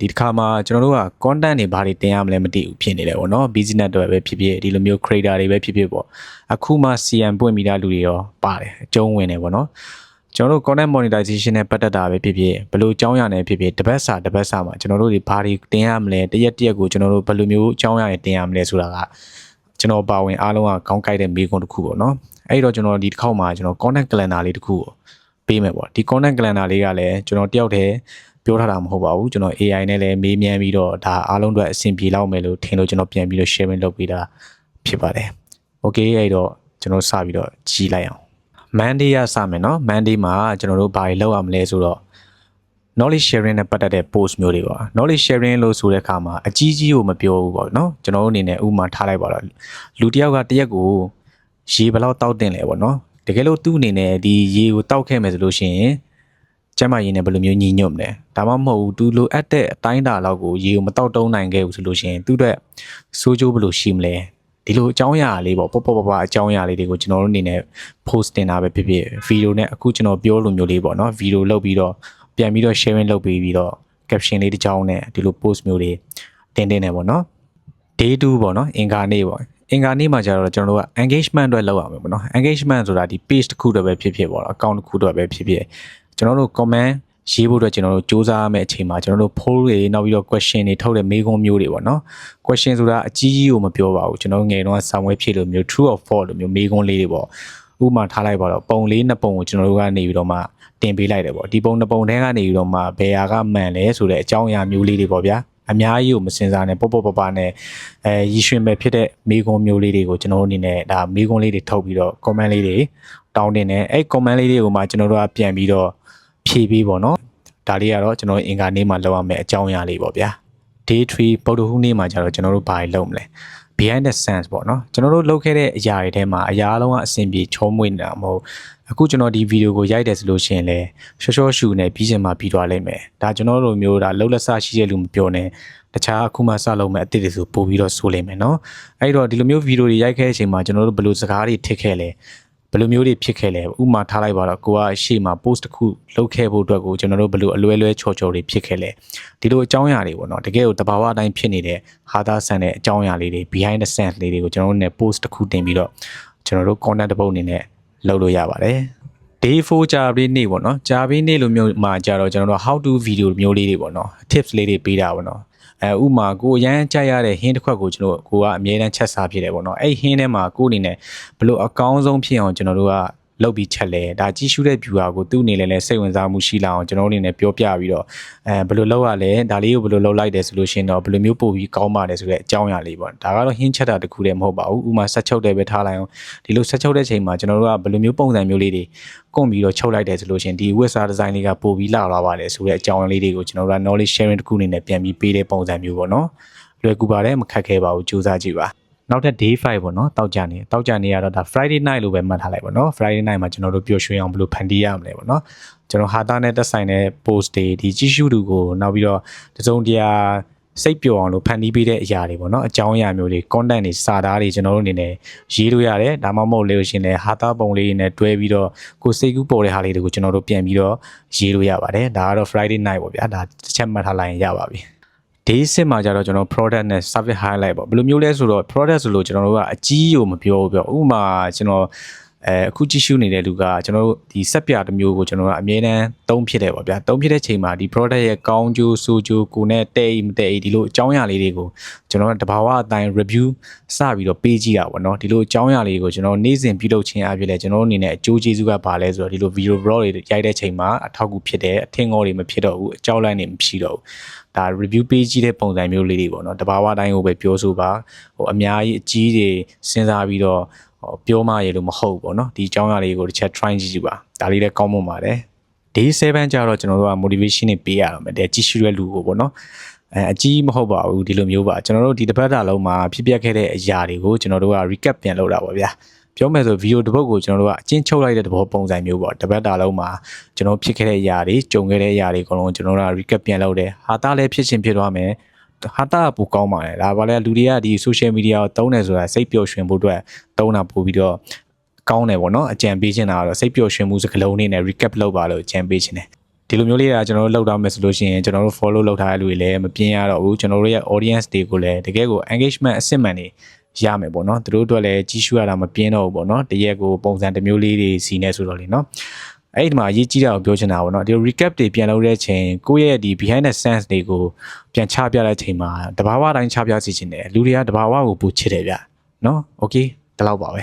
ဒီတစ်ခါမှာကျွန်တော်တို့က content တွေဘာတွေတင်ရမလဲမသိဘူးဖြစ်နေတယ်ပေါ့နော် business တွေပဲဖြစ်ဖြစ်ဒီလိုမျိုး creator တွေပဲဖြစ်ဖြစ်ပေါ့အခုမှ CM ပွင့်မိတာလူတွေရောပါတယ်အကျုံးဝင်တယ်ပေါ့နော်ကျွန်တော်တို့ content monetization နဲ့ပတ်သက်တာပဲဖြစ်ဖြစ်ဘယ်လိုအကြောင်းအရာနဲ့ဖြစ်ဖြစ်တစ်ပတ်စာတစ်ပတ်စာမှာကျွန်တော်တို့တွေဘာတွေတင်ရမလဲတရက်တရက်ကိုကျွန်တော်တို့ဘယ်လိုမျိုးအကြောင်းအရာတွေတင်ရမလဲဆိုတာကကျွန်တော်ပါဝင်အားလုံးကကောင်းကြိုက်တဲ့မိကွန်းတစ်ခုပေါ့နော်အဲ့တော့ကျွန်တော်ဒီတစ်ခေါက်မှာကျွန်တော် content calendar လေးတစ်ခုကိုပေးမယ်ပေါ့ဒီ content calendar လေးကလည်းကျွန်တော်တယောက်တည်း ပြောထားတာမဟုတ်ပါဘူးကျွန်တော် AI နဲ့လည်းမေးမြန်းပြီးတော့ဒါအားလုံးအတွက်အဆင်ပြေလောက်မယ်လို့ထင်လို့ကျွန်တော်ပြန်ပြီးတော့ sharing လုပ်ပေးတာဖြစ်ပါတယ်။ Okay အဲ့တော့ကျွန်တော်စပြီးတော့ကြီးလိုက်အောင် Monday ရစမယ်နော် Monday မှာကျွန်တော်တို့ဘာတွေလုပ်ရမလဲဆိုတော့ knowledge sharing နဲ့ပတ်သက်တဲ့ post မျိုးတွေပေါ့ knowledge sharing လို့ဆိုတဲ့အခါမှာအကြီးကြီးကိုမပြောဘူးပေါ့နော်ကျွန်တော်တို့အနေနဲ့ဥပမာထားလိုက်ပါတော့လူတစ်ယောက်ကတစ်ရက်ကိုရေဘယ်လောက်တောက်တင်လဲပေါ့နော်တကယ်လို့သူ့အနေနဲ့ဒီရေကိုတောက်ခဲ့မယ်ဆိုလို့ရှိရင် ကျမရင်းနဲ့ဘယ်လိုမျိုးညီညွတ်မလဲဒါမှမဟုတ် तू လိုအပ်တဲ့အတိုင်းတာလောက်ကိုရေကိုမတောက်တုံးနိုင်ခဲ့ဘူးဆိုလို့ရှိရင်သူ့အတွက်ဆိုးကျိုးဘယ်လိုရှိမလဲဒီလိုအကြောင်းအရာလေးပေါ့ပေါ့ပေါ့ပေါ့ပေါ့အကြောင်းအရာလေးတွေကိုကျွန်တော်တို့အနေနဲ့ post တင်တာပဲဖြစ်ဖြစ်ဗီဒီယိုနဲ့အခုကျွန်တော်ပြောလိုမျိုးလေးပေါ့နော်ဗီဒီယိုလုပ်ပြီးတော့ပြန်ပြီးတော့ sharing လုပ်ပြီးပြီးတော့ caption လေးတစ်ကြောင်းနဲ့ဒီလို post မျိုးတွေတင်တင်နေပေါ့နော် day 2ပေါ့နော်အင်္ဂါနေ့ပေါ့အင်္ဂါနေ့မှာကျတော့ကျွန်တော်တို့က engagement အတွက်လုပ်ရမယ်ပေါ့နော် engagement ဆိုတာဒီ page တစ်ခုတည်းပဲဖြစ်ဖြစ်ပေါ့နော် account တစ်ခုတည်းပဲဖြစ်ဖြစ် ကျွန်တော်တို့ comment ရေးဖို့အတွက်ကျွန်တော်တို့စူးစမ်းရမယ့်အချိန်မှာကျွန်တော်တို့ poll တွေနောက်ပြီးတော့ question တွေထုတ်တဲ့မေးခွန်းမျိုးတွေပေါ့နော် question ဆိုတာအကြီးကြီးကိုမပြောပါဘူးကျွန်တော်ငယ်တော့ဆောင်းဝဲဖြည့်လို့မျိုး true or false လို့မျိုးမေးခွန်းလေးတွေပေါ့ဥပမာထားလိုက်ပါတော့ပုံလေးနှစ်ပုံကိုကျွန်တော်တို့ကနေပြီးတော့မှတင်ပေးလိုက်တယ်ပေါ့ဒီပုံနှစ်ပုံထဲကနေပြီးတော့မှဘယ်ဟာကမှန်လဲဆိုတဲ့အကြောင်းအရာမျိုးလေးတွေပေါ့ဗျာအများကြီးကိုမစင်စားနဲ့ပေါ့ပေါ့ပပနဲ့အဲရီရွှင်ပဲဖြစ်တဲ့မေးခွန်းမျိုးလေးတွေကိုကျွန်တော်တို့အနေနဲ့ဒါမေးခွန်းလေးတွေထုတ်ပြီးတော့ comment လေးတွေတောင်းတင်တယ်အဲ့ comment လေးတွေကိုမှကျွန်တော်တို့ကပြန်ပြီးတော့ ဖြည့်ပေးပေါ့နော်ဒါလေးကတော့ကျွန်တော်အင်္ဂါနေ့မှာလောက်ရမယ့်အကြောင်းအရာလေးပေါ့ဗျာ day 3ပုဒ်တဟူးနေ့မှာကျတော့ကျွန်တော်တို့ဘာတွေလုပ်မလဲ behind the scenes ပေါ့နော်ကျွန်တော်တို့လုပ်ခဲ့တဲ့အရာတွေထဲမှာအရာအလုံးကအဆင်ပြေချောမွေ့နေတာမဟုတ်အခုကျွန်တော်ဒီဗီဒီယိုကိုရိုက်တယ်ဆိုလို့ရှိရင်လည်းရှော့ရှော့ရှူနဲ့ပြီးစင်မှာပြီးသွားလိမ့်မယ်ဒါကျွန်တော်တို့မျိုးဒါလှုပ်လက်ဆရှိတဲ့လူမပြောနဲ့တခြားအခုမှစလုပ်မဲ့အစ်စ်တွေဆိုပို့ပြီးတော့ဆိုလိမ့်မယ်နော်အဲ့တော့ဒီလိုမျိုးဗီဒီယိုတွေရိုက်ခဲ့တဲ့အချိန်မှာကျွန်တော်တို့ဘယ်လိုစကားတွေထစ်ခဲ့လဲ ဘယ်လိုမျိုးတွေဖြစ်ခဲ့လဲဥမာထားလိုက်ပါတော့ကိုကရှေ့မှာ post တစ်ခုလုပ်ခဲ့ဖို့အတွက်ကိုကျွန်တော်တို့ဘယ်လိုအလွဲလွဲချော်ချော်တွေဖြစ်ခဲ့လဲဒီလိုအကြောင်းအရာတွေပေါ့နော်တကယ်ကိုတဘာဝအတိုင်းဖြစ်နေတဲ့ဟာသားဆန်တဲ့အကြောင်းအရာလေးတွေ behind the scenes လေးတွေကိုကျွန်တော်တို့ ਨੇ post တစ်ခုတင်ပြီးတော့ကျွန်တော်တို့ content တစ်ပုဒ်အနေနဲ့လုပ်လို့ရပါတယ် day 4ကြာပြီးနေ့ပေါ့နော်ကြာပြီးနေ့လိုမျိုးမှာကြာတော့ကျွန်တော်တို့ how to video မျိုးလေးတွေပေါ့နော် tips လေးတွေပေးတာပေါ့နော် အဲဥမာကိုအရန်ကြိုက်ရတဲ့ဟင်းတစ်ခွက်ကိုကျွန်တော်ကိုကအမြဲတမ်းချက်စားဖြစ်တယ်ပေါ့နော်အဲ့ဟင်းထဲမှာကိုအနေနဲ့ဘလို့အကောင်းဆုံးဖြစ်အောင်ကျွန်တော်တို့က လုပ်ပြီးချက်လဲဒါကြီးရှုတဲ့ viewer ကိုသူ့အနေနဲ့လည်းစိတ်ဝင်စားမှုရှိလာအောင်ကျွန်တော်အနေနဲ့ပြောပြပြီးတော့အဲဘယ်လိုလုပ်ရလဲဒါလေးကိုဘယ်လိုလုပ်လိုက်တယ်ဆိုလို့ရှိရင်တော့ဘယ်လိုမျိုးပို့ပြီးကောင်းပါတယ်ဆိုတဲ့အကြောင်းအရာလေးပေါ့ဒါကတော့ဟင်းချက်တာတခုတည်းမဟုတ်ပါဘူးဥမာဆက်ချုပ်တယ်ပဲထားလိုက်အောင်ဒီလိုဆက်ချုပ်တဲ့ချိန်မှာကျွန်တော်တို့ကဘယ်လိုမျိုးပုံစံမျိုးလေးတွေကွန်ပြီးတော့ချုပ်လိုက်တယ်ဆိုလို့ရှိရင်ဒီ website design လေးကပို့ပြီးလာလာပါတယ်ဆိုတဲ့အကြောင်းအရာလေးတွေကိုကျွန်တော်တို့က knowledge sharing တခုအနေနဲ့ပြန်ပြီးပေးတဲ့ပုံစံမျိုးပေါ့နော်လွယ်ကူပါတယ်မခက်ခဲပါဘူးစူးစမ်းကြည့်ပါ နောက်ထပ် day 5ပေါ့နော်တောက်ကြနေတောက်ကြနေရတော့ဒါ Friday night လို့ပဲမှတ်ထားလိုက်ပေါ့နော် Friday night မှာကျွန်တော်တို့ပျော်ရွှင်အောင်ဘယ်လိုဖန်တီးရမလဲပေါ့နော်ကျွန်တော်ဟာတာနဲ့တက်ဆိုင်တဲ့ post တွေဒီကြည့်ရှုသူကိုနောက်ပြီးတော့တစုံတရာစိတ်ပျော်အောင်လို့ဖန်တီးပေးတဲ့အရာတွေပေါ့နော်အကြောင်းအရာမျိုးတွေ content တွေစာသားတွေကျွန်တော်တို့အနေနဲ့ရေးလို့ရတယ်ဒါမှမဟုတ်လို့ရှင်လည်းဟာတာပုံလေးတွေနဲ့တွဲပြီးတော့ကိုစိတ်ကူးပေါ်တဲ့ဟာလေးတွေကိုကျွန်တော်တို့ပြန်ပြီးတော့ရေးလို့ရပါတယ်ဒါကတော့ Friday night ပေါ့ဗျာဒါတစ်ချက်မှတ်ထားလိုက်ရင်ရပါပြီ day 6မှာကျတော့ကျွန်တော် product နဲ့ service highlight ပေါ့ဘယ်လိုမျိုးလဲဆိုတော့ product ဆိုလို့ကျွန်တော်တို့ကအကြီးကိုမပြောဘူးပြောဥပမာကျွန်တော် အဲအခုကြည့်ရှုနေတဲ့လူကကျွန်တော်တို့ဒီဆက်ပြတစ်မျိုးကိုကျွန်တော်တို့အမြဲတမ်းသုံးဖြစ်တယ်ပေါ့ဗျာသုံးဖြစ်တဲ့ချိန်မှာဒီ product ရဲ့ကောင်းကျိုးဆိုးကျိုးကိုနဲ့တဲ့အိမတဲ့အိဒီလိုအကြောင်းအရာလေးတွေကိုကျွန်တော်တို့တဘာဝအတိုင်း review စပြီးတော့ပေးကြည့်တာပေါ့နော်ဒီလိုအကြောင်းအရာလေးကိုကျွန်တော်နေ့စဉ်ပြုလုပ်ခြင်းအပြင်လည်းကျွန်တော်တို့အနေနဲ့အကျိုးကျေးဇူးကဘာလဲဆိုတော့ဒီလို video blog တွေရိုက်တဲ့ချိန်မှာအထောက်အကူဖြစ်တယ်အထင်ငေါ်တွေမဖြစ်တော့ဘူးအကြောက်လိုက်နေမဖြစ်တော့ဘူးဒါ review page ကြီးတဲ့ပုံစံမျိုးလေးတွေပေါ့နော်တဘာဝတိုင်းကိုပဲပြောဆိုပါဟိုအများကြီးအကြီးတွေစဉ်းစားပြီးတော့ဟို ပြောမှရလို့မဟုတ်ဘူးပေါ့နော်ဒီအကြောင်းအရာလေးကိုတစ်ချက် try ကြည့်ကြည့်ပါဒါလေးလည်းကောင်းမွန်ပါတယ် day 7ကျတော့ကျွန်တော်တို့က motivation တွေပေးရအောင်မယ်တဲ့ကြည့်ရှုတဲ့လူကိုပေါ့နော်အဲအကြီးမဟုတ်ပါဘူးဒီလိုမျိုးပါကျွန်တော်တို့ဒီတစ်ပတ်တာလုံးမှာဖြစ်ပျက်ခဲ့တဲ့အရာတွေကိုကျွန်တော်တို့က recap ပြန်လုပ်တာပါဗျာပြောမယ်ဆိုဗီဒီယိုတစ်ပုဒ်ကိုကျွန်တော်တို့ကအချင်းချုပ်လိုက်တဲ့သဘောပုံစံမျိုးပေါ့တစ်ပတ်တာလုံးမှာကျွန်တော်ဖြစ်ခဲ့တဲ့အရာတွေကြုံခဲ့တဲ့အရာတွေအကုန်လုံးကျွန်တော်တို့က recap ပြန်လုပ်တယ်ဟာတာလည်းဖြစ်ချင်းဖြစ်သွားမယ် ဟာတာကပိုကောင်းပါတယ်ဒါပါလေလူတွေကဒီ social media ကိုတုံးတယ်ဆိုတာစိတ်ပျော်ရွှင်ဖို့အတွက်တုံးတာပို့ပြီးတော့ကောင်းတယ်ပေါ့နော်အကြံပေးချင်တာကတော့စိတ်ပျော်ရွှင်မှုစကားလုံးလေးနဲ့ recap လုပ်ပါလို့အကြံပေးချင်တယ်ဒီလိုမျိုးလေးကကျွန်တော်တို့လောက်တော့မယ်ဆိုလို့ရှိရင်ကျွန်တော်တို့ follow လုပ်ထားတဲ့လူတွေလည်းမပြင်းရတော့ဘူးကျွန်တော်တို့ရဲ့ audience တွေကိုလည်းတကယ်ကို engagement အစစ်မှန်နေရမယ်ပေါ့နော်သူတို့အတွက်လည်းကြီးစုရတာမပြင်းတော့ဘူးပေါ့နော်တရက်ကိုပုံစံတစ်မျိုးလေးတွေစီနေဆိုတော့လေနော် အဲ့ဒီမှာအရေးကြီးတာကိုပြောချင်တာပေါ့နော်ဒီ recap တွေပြန်လုပ်တဲ့အချိန်ကိုယ့်ရဲ့ဒီ behind the scenes တွေကိုပြန်ချပြတဲ့အချိန်မှာတဘာဝတိုင်းချပြစီခြင်းတယ်လူတွေကတဘာဝကိုပူချစ်တယ်ဗျနော် okay ဒီလောက်ပါပဲ